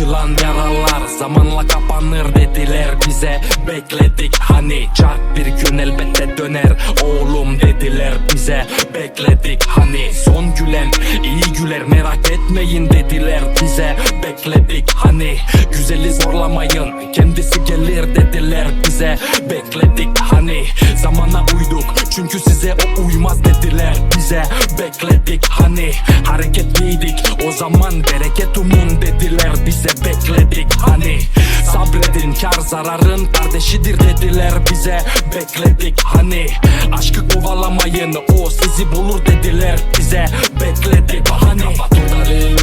Açılan yaralar zamanla kapanır dediler bize. Bekledik hani çarp bir gün elbette döner. Oğlum dediler bize. Bekledik hani son gülen iyi güler merak etmeyin dediler bize. Bekledik hani güzeli zorlamayın kendisi gelir dediler bize. Bekledik hani zamana uyduk çünkü size o uymaz dediler bize. Bekledik hani hareketliydik zararın kardeşidir dediler bize. Bekledik hani aşkı kovalamayın o sizi bulur dediler bize. Bekledik Kapatların ucunda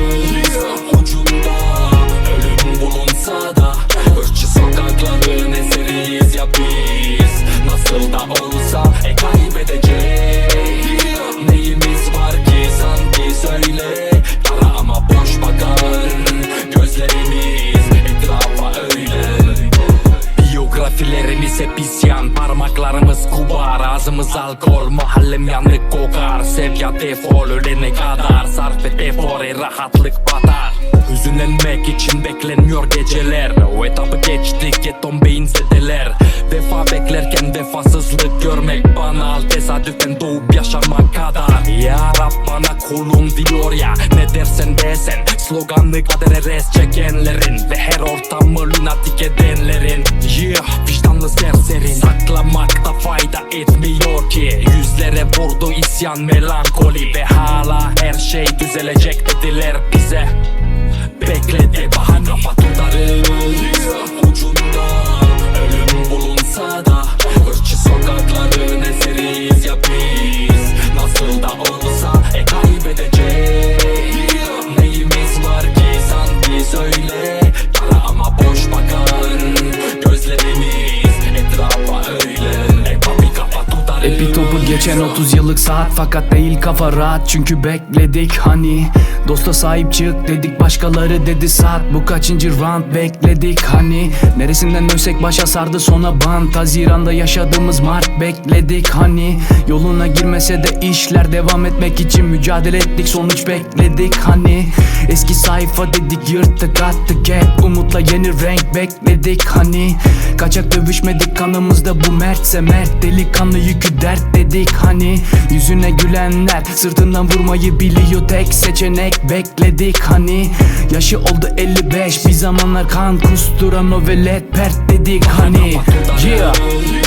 kubar Ağzımız alkol Mahallem yanık kokar. Sev ya defol ölene kadar. Sarf et efore rahatlık batar. Hüzünlenmek için beklenmiyor geceler. O etabı geçtik yeton beyinsedeler Vefa beklerken vefasızlık görmek banal Tesadüfen doğup yaşamak kadar. Ya Rab bana kulum diyor ya Ne dersen desen. Sloganlı kadere res çekenlerin Ve her ortamı lunatik edenlerin isyan melankoli Ve hala her şey düzelecek dediler bize. Bekledi bahane ucunda geçen 30 yıllık saat fakat değil kafa rahat. Çünkü bekledik hani. Dosta sahip çık dedik başkaları dedi saat bu kaçıncı round bekledik hani. Neresinden dönsek başa sardı sona bant. Haziranda yaşadığımız Mart bekledik hani. Yoluna girmese de işler devam etmek için mücadele ettik. Sonuç bekledik hani Eski sayfa dedik yırttık attık hep umutla yeni renk bekledik hani. Kaçak dövüşmedik kanımızda bu mertse mert Delikanlı yükü dert dedik hani. Yüzüne gülenler sırtından vurmayı biliyor tek seçenek bekledik hani. Yaşı oldu 55 bir zamanlar kan kusturan o velet pert dedik hani. Yeah